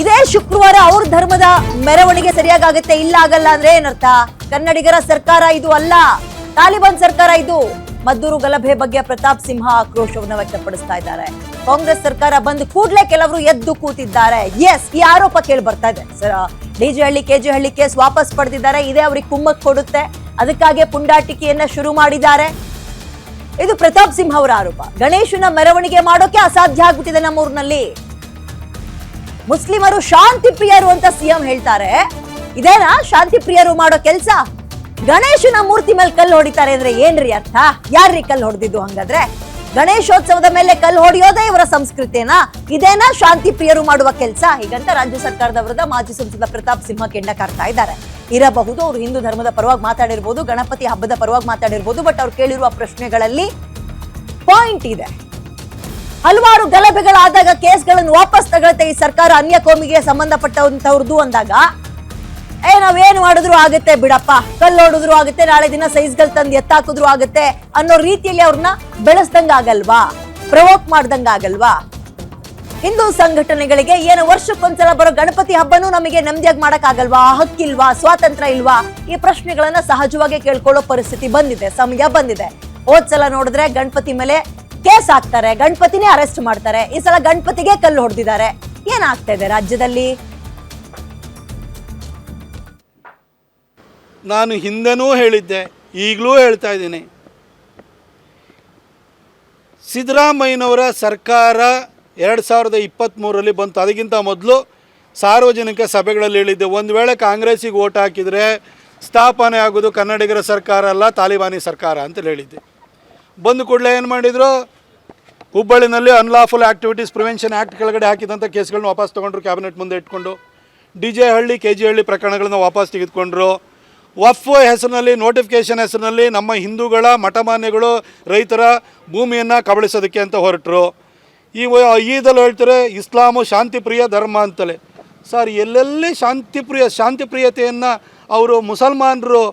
ಇದೇ ಶುಕ್ರವಾರ ಅವ್ರ ಧರ್ಮದ ಮೆರವಣಿಗೆ ಸರಿಯಾಗುತ್ತೆ ಇಲ್ಲ ಆಗಲ್ಲ ಅಂದ್ರೆ ಏನರ್ಥ? ಕನ್ನಡಿಗರ ಸರ್ಕಾರ ಇದು ಅಲ್ಲ, ತಾಲಿಬಾನ್ ಸರ್ಕಾರ ಇದು. ಮದ್ದೂರು ಗಲಭೆ ಬಗ್ಗೆ ಪ್ರತಾಪ್ ಸಿಂಹ ಆಕ್ರೋಶವನ್ನ ವ್ಯಕ್ತಪಡಿಸ್ತಾ ಇದ್ದಾರೆ. ಕಾಂಗ್ರೆಸ್ ಸರ್ಕಾರ ಬಂದ ಕೂಡಲೇ ಕೆಲವರು ಎದ್ದು ಕೂತಿದ್ದಾರೆ. ಎಸ್ ಈ ಆರೋಪ ಕೇಳಿ ಬರ್ತಾ ಇದೆ. ಡಿಜೆ ಹಳ್ಳಿ ಕೆಜೆ ಹಳ್ಳಿ ಕೇಸ್ ವಾಪಸ್ ಪಡೆದಿದ್ದಾರೆ, ಇದೇ ಅವ್ರಿಗೆ ಕುಮ್ಮಕ್ ಕೊಡುತ್ತೆ. ಅದಕ್ಕಾಗಿ ಪುಂಡಾಟಿಕೆಯನ್ನ ಶುರು ಮಾಡಿದ್ದಾರೆ. ಇದು ಪ್ರತಾಪ್ ಸಿಂಹ ಅವರ ಆರೋಪ. ಗಣೇಶನ ಮೆರವಣಿಗೆ ಮಾಡೋಕೆ ಅಸಾಧ್ಯ ಆಗ್ಬಿಟ್ಟಿದೆ ನಮ್ಮೂರಿನಲ್ಲಿ. ಮುಸ್ಲಿಮರು ಶಾಂತಿ ಪ್ರಿಯರು ಅಂತ ಸಿಎಂ ಹೇಳ್ತಾರೆ. ಇದೇನಾ? ಶಾಂತಿ ಪ್ರಿಯರು ಮಾಡೋ ಕೆಲಸ? ಗಣೇಶನ ಮೂರ್ತಿ ಮೇಲೆ ಕಲ್ಲು ಹೊಡಿತಾರೆ ಅಂದ್ರೆ ಏನ್ರಿ ಅರ್ಥ? ಯಾರ್ರಿ ಕಲ್ಲು ಹೊಡೆದಿದ್ದು ಹಂಗಾದ್ರೆ? ಗಣೇಶೋತ್ಸವದ ಮೇಲೆ ಕಲ್ಲು ಹೊಡೆಯೋದೇ ಇವರ ಸಂಸ್ಕೃತಿನಾ? ಇದೇನಾ ಶಾಂತಿ ಪ್ರಿಯರು ಮಾಡುವ ಕೆಲಸ? ಹೀಗಂತ ರಾಜ್ಯ ಸರ್ಕಾರದ ವಿರುದ್ಧ ಮಾಜಿ ಸಂಸದ ಪ್ರತಾಪ್ ಸಿಂಹ ಕೆಂಡ ಕಾರ್ತಾ ಇದ್ದಾರೆ. ಇರಬಹುದು, ಅವರು ಹಿಂದೂ ಧರ್ಮದ ಪರವಾಗಿ ಮಾತಾಡಿರ್ಬೋದು, ಗಣಪತಿ ಹಬ್ಬದ ಪರವಾಗಿ ಮಾತಾಡಿರ್ಬೋದು, ಬಟ್ ಅವ್ರು ಕೇಳಿರುವ ಪ್ರಶ್ನೆಗಳಲ್ಲಿ ಪಾಯಿಂಟ್ ಇದೆ. ಹಲವಾರು ಗಲಭೆಗಳಾದಾಗ ಕೇಸ್ಗಳನ್ನು ವಾಪಸ್ ತಗೊಳುತ್ತೆ ಈ ಸರ್ಕಾರ ಅನ್ಯ ಕೋಮಿಗೆ ಸಂಬಂಧಪಟ್ಟಂತವ್ರದ್ದು ಅಂದಾಗ. ಏ, ನಾವೇನು ಮಾಡಿದ್ರು ಆಗುತ್ತೆ ಬಿಡಪ್ಪ. ಕಲ್ಲು ಹೊಡೆದ್ರು ಆಗುತ್ತೆ, ನಾಳೆ ದಿನ ಸೈಜ್ಗಳು ತಂದು ಎತ್ತಾಕಿದ್ರು ಆಗುತ್ತೆ ಅನ್ನೋ ರೀತಿಯಲ್ಲಿ ಅವ್ರನ್ನ ಬೆಳೆಸ್ದಂಗ ಆಗಲ್ವಾ? ಪ್ರವೋಕ್ ಮಾಡ್ದಂಗ ಆಗಲ್ವಾ? ಹಿಂದೂ ಸಂಘಟನೆಗಳಿಗೆ ಏನು ವರ್ಷಕ್ಕೊಂದ್ಸಲ ಬರೋ ಗಣಪತಿ ಹಬ್ಬನೂ ನಮಗೆ ನೆಮ್ಮದಿಯಾಗಿ ಮಾಡಕ್ ಆಗಲ್ವಾ? ಹಕ್ಕಿಲ್ವಾ? ಸ್ವಾತಂತ್ರ್ಯ ಇಲ್ವಾ? ಈ ಪ್ರಶ್ನೆಗಳನ್ನ ಸಹಜವಾಗಿ ಕೇಳ್ಕೊಳ್ಳೋ ಪರಿಸ್ಥಿತಿ ಬಂದಿದೆ, ಸಮಯ ಬಂದಿದೆ. ಹೋದ್ಸಲ ನೋಡಿದ್ರೆ ಗಣಪತಿ ಮೇಲೆ ಕೇಸ್ ಹಾಕ್ತಾರೆ, ಗಣಪತಿನೇ ಅರೆಸ್ಟ್ ಮಾಡ್ತಾರೆ. ಈ ಸಲ ಗಣಪತಿಗೆ ಕಲ್ಲು ಹೊಡೆದಿದ್ದಾರೆ. ಏನಾಗ್ತಾ ಇದೆ ರಾಜ್ಯದಲ್ಲಿ? ನಾನು ಹಿಂದೆನೂ ಹೇಳಿದ್ದೆ, ಈಗಲೂ ಹೇಳ್ತಾ ಇದ್ದೀನಿ. ಸಿದ್ದರಾಮಯ್ಯನವರ ಸರ್ಕಾರ ಎರಡು ಸಾವಿರದ ಇಪ್ಪತ್ತ್ಮೂರಲ್ಲಿ ಬಂತು. ಅದಕ್ಕಿಂತ ಮೊದಲು ಸಾರ್ವಜನಿಕ ಸಭೆಗಳಲ್ಲಿ ಹೇಳಿದ್ದೆ, ಒಂದು ವೇಳೆ ಕಾಂಗ್ರೆಸ್ಸಿಗೆ ಓಟ್ ಹಾಕಿದರೆ ಸ್ಥಾಪನೆ ಆಗೋದು ಕನ್ನಡಿಗರ ಸರ್ಕಾರ ಅಲ್ಲ, ತಾಲಿಬಾನಿ ಸರ್ಕಾರ ಅಂತ ಹೇಳಿದ್ದೆ. ಬಂದ ಕೂಡಲೇ ಏನು ಮಾಡಿದರು? ಹುಬ್ಬಳ್ಳಿನಲ್ಲಿ ಅನ್ಲಾಫುಲ್ ಆಕ್ಟಿವಿಟೀಸ್ ಪ್ರಿವೆನ್ಷನ್ ಆ್ಯಕ್ಟ್ ಕೆಳಗಡೆ ಹಾಕಿದಂಥ ಕೇಸ್ಗಳನ್ನ ವಾಪಸ್ ತೊಗೊಂಡ್ರು ಕ್ಯಾಬಿನೆಟ್ ಮುಂದೆ ಇಟ್ಕೊಂಡು. D J Halli, K G Halli ಪ್ರಕರಣಗಳನ್ನ ವಾಪಸ್ ತೆಗೆದುಕೊಂಡ್ರು. ವಫ್ ಹೆಸರಿನಲ್ಲಿ ನೋಟಿಫಿಕೇಷನ್ ಹೆಸರಿನಲ್ಲಿ ನಮ್ಮ ಹಿಂದೂಗಳ ಮಠಮಾನ್ಯಗಳು ರೈತರ ಭೂಮಿಯನ್ನು ಕಬಳಿಸೋದಕ್ಕೆ ಅಂತ ಹೊರಟರು. ಈ ಈದಲ್ಲಿ ಹೇಳ್ತಾರೆ, ಇಸ್ಲಾಮು ಶಾಂತಿಪ್ರಿಯ ಧರ್ಮ ಅಂತಲೇ. ಸರ್, ಎಲ್ಲೆಲ್ಲಿ ಶಾಂತಿಪ್ರಿಯ, ಶಾಂತಿಪ್ರಿಯತೆಯನ್ನು ಅವರು ಮುಸಲ್ಮಾನರು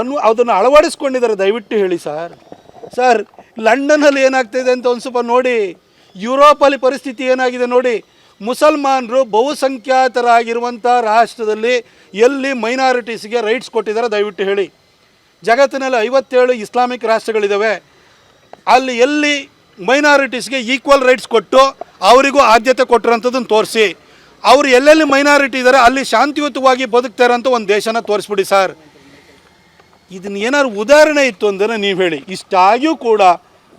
ಅನ್ನು, ಅದನ್ನು ಅಳವಡಿಸ್ಕೊಂಡಿದ್ದಾರೆ, ದಯವಿಟ್ಟು ಹೇಳಿ ಸರ್. ಸರ್ ಲಂಡನ್ನಲ್ಲಿ ಏನಾಗ್ತಿದೆ ಅಂತ ಒಂದು ಸ್ವಲ್ಪ ನೋಡಿ, ಯುರೋಪಲ್ಲಿ ಪರಿಸ್ಥಿತಿ ಏನಾಗಿದೆ ನೋಡಿ, ಮುಸಲ್ಮಾನರು ಬಹುಸಂಖ್ಯಾತರಾಗಿರುವಂಥ ರಾಷ್ಟ್ರದಲ್ಲಿ ಎಲ್ಲಿ ಮೈನಾರಿಟೀಸ್ಗೆ ರೈಟ್ಸ್ ಕೊಟ್ಟಿದ್ದಾರೆ ದಯವಿಟ್ಟು ಹೇಳಿ. ಜಗತ್ತಿನಲ್ಲಿ ಐವತ್ತೇಳು ಇಸ್ಲಾಮಿಕ್ ರಾಷ್ಟ್ರಗಳಿದ್ದಾವೆ ಅಲ್ಲಿ ಎಲ್ಲಿ ಮೈನಾರಿಟೀಸ್ಗೆ ಈಕ್ವಲ್ ರೈಟ್ಸ್ ಕೊಟ್ಟು ಅವರಿಗೂ ಆದ್ಯತೆ ಕೊಟ್ಟಿರೋಂಥದ್ದನ್ನು ತೋರಿಸಿ. ಅವರು ಎಲ್ಲೆಲ್ಲಿ ಮೈನಾರಿಟಿ ಇದ್ದಾರೆ ಅಲ್ಲಿ ಶಾಂತಿಯುತವಾಗಿ ಬದುಕ್ತಾರೆ ಅಂತ ಒಂದು ದೇಶನ ತೋರಿಸ್ಬಿಡಿ ಸರ್. ಇದನ್ನ ಏನಾದ್ರು ಉದಾಹರಣೆ ಇತ್ತು ಅಂದರೆ ನೀವು ಹೇಳಿ. ಇಷ್ಟಾಗಿಯೂ ಕೂಡ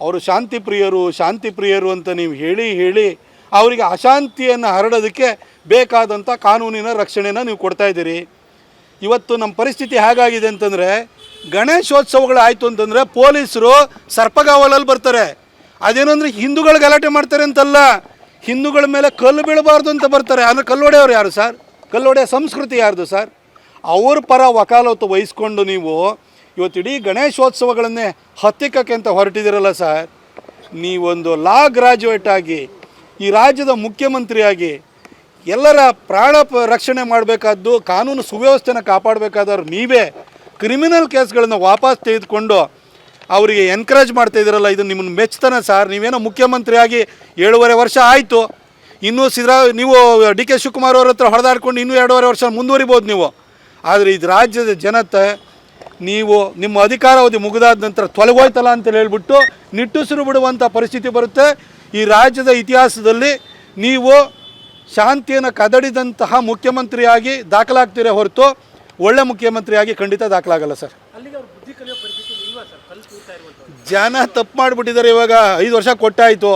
ಅವರು ಶಾಂತಿ ಪ್ರಿಯರು ಶಾಂತಿ ಪ್ರಿಯರು ಅಂತ ನೀವು ಹೇಳಿ ಹೇಳಿ ಅವರಿಗೆ ಅಶಾಂತಿಯನ್ನು ಹರಡೋದಕ್ಕೆ ಬೇಕಾದಂಥ ಕಾನೂನಿನ ರಕ್ಷಣೆನ ನೀವು ಕೊಡ್ತಾ ಇದ್ದೀರಿ. ಇವತ್ತು ನಮ್ಮ ಪರಿಸ್ಥಿತಿ ಹೇಗಾಗಿದೆ ಅಂತಂದರೆ ಗಣೇಶೋತ್ಸವಗಳು ಆಯಿತು ಅಂತಂದರೆ ಪೊಲೀಸರು ಸರ್ಪಗಾವಲಲ್ಲಿ ಬರ್ತಾರೆ. ಅದೇನಂದ್ರೆ ಹಿಂದೂಗಳು ಗಲಾಟೆ ಮಾಡ್ತಾರೆ ಅಂತಲ್ಲ, ಹಿಂದೂಗಳ ಮೇಲೆ ಕಲ್ಲು ಬೀಳಬಾರ್ದು ಅಂತ ಬರ್ತಾರೆ. ಅಂದರೆ ಕಲ್ಲೊಡೆಯವರು ಯಾರು ಸರ್? ಕಲ್ಲೊಡೆಯ ಸಂಸ್ಕೃತಿ ಯಾರ್ದು ಸರ್? ಅವ್ರ ಪರ ವಕಾಲತ್ತು ವಹಿಸ್ಕೊಂಡು ನೀವು ಇವತ್ತು ಇಡೀ ಗಣೇಶೋತ್ಸವಗಳನ್ನೇ ಹತ್ತಿಕ್ಕಕ್ಕೆ ಅಂತ ಹೊರಟಿದ್ದೀರಲ್ಲ ಸರ್, ನೀವೊಂದು ಲಾ ಗ್ರಾಜುಯೇಟ್ ಆಗಿ, ಈ ರಾಜ್ಯದ ಮುಖ್ಯಮಂತ್ರಿಯಾಗಿ ಎಲ್ಲರ ಪ್ರಾಣ ರಕ್ಷಣೆ ಮಾಡಬೇಕಾದ್ದು, ಕಾನೂನು ಸುವ್ಯವಸ್ಥೆನ ಕಾಪಾಡಬೇಕಾದವ್ರು ನೀವೇ ಕ್ರಿಮಿನಲ್ ಕೇಸ್ಗಳನ್ನು ವಾಪಸ್ ತೆಗೆದುಕೊಂಡು ಅವರಿಗೆ ಎನ್ಕರೇಜ್ ಮಾಡ್ತಾ ಇದ್ದೀರಲ್ಲ, ಇದು ನಿಮ್ಮನ್ನು ಮೆಚ್ತಾನೆ ಸರ್. ನೀವೇನೋ ಮುಖ್ಯಮಂತ್ರಿಯಾಗಿ ಏಳುವರೆ ವರ್ಷ ಆಯಿತು, ಇನ್ನೂ ಸಿದ್ದರಾ ನೀವು ಡಿ ಕೆ ಶಿವಕುಮಾರ್ ಅವ್ರ ಹತ್ರ ಹೊಡೆದಾಡ್ಕೊಂಡು ಇನ್ನೂ ಎರಡೂವರೆ ವರ್ಷ ಮುಂದುವರಿಬೋದು ನೀವು. ಆದರೆ ಇದು ರಾಜ್ಯದ ಜನತೆ ನೀವು ನಿಮ್ಮ ಅಧಿಕಾರಾವಧಿ ಮುಗಿದಾದ ನಂತರ ತೊಲಗೋಯ್ತಲ್ಲ ಅಂತ ಹೇಳ್ಬಿಟ್ಟು ನಿಟ್ಟುಸಿರು ಬಿಡುವಂಥ ಪರಿಸ್ಥಿತಿ ಬರುತ್ತೆ. ಈ ರಾಜ್ಯದ ಇತಿಹಾಸದಲ್ಲಿ ನೀವು ಶಾಂತಿಯನ್ನು ಕದಡಿದಂತಹ ಮುಖ್ಯಮಂತ್ರಿಯಾಗಿ ದಾಖಲಾಗ್ತೀರೇ ಹೊರತು ಒಳ್ಳೆ ಮುಖ್ಯಮಂತ್ರಿಯಾಗಿ ಖಂಡಿತ ದಾಖಲಾಗಲ್ಲ ಸರ್. ಜನ ತಪ್ಪು ಮಾಡಿಬಿಟ್ಟಿದ್ದಾರೆ ಇವಾಗ ಐದು ವರ್ಷ ಕೊಟ್ಟಾಯಿತು.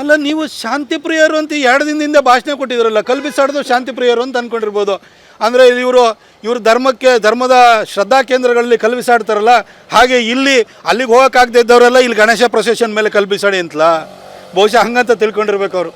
ಅಲ್ಲ, ನೀವು ಶಾಂತಿ ಪ್ರಿಯರು ಅಂತ ಎರಡು ದಿನದಿಂದ ಭಾಷಣ ಕೊಟ್ಟಿದ್ರಲ್ಲ ಕಲ್ಪಿಸಾಡೋದು ಶಾಂತಿ ಪ್ರಿಯರು ಅಂತ ಅಂದ್ಕೊಂಡಿರ್ಬೋದು ಅಂದರೆ ಇವರು ಇವರು ಧರ್ಮಕ್ಕೆ, ಧರ್ಮದ ಶ್ರದ್ಧಾ ಕೇಂದ್ರಗಳಲ್ಲಿ ಕಲ್ಪಿಸಾಡ್ತಾರಲ್ಲ ಹಾಗೆ ಇಲ್ಲಿ, ಅಲ್ಲಿಗೆ ಹೋಗೋಕ್ಕಾಗದೇ ಇದ್ದವರೆಲ್ಲ ಇಲ್ಲಿ ಗಣೇಶ ಪ್ರೊಸೆಷನ್ ಮೇಲೆ ಕಲ್ಪಿಸಾಡಿ ಅಂತಲ್ಲ? ಬಹುಶಃ ಹಂಗಂತ ತಿಳ್ಕೊಂಡಿರ್ಬೇಕು ಅವರು.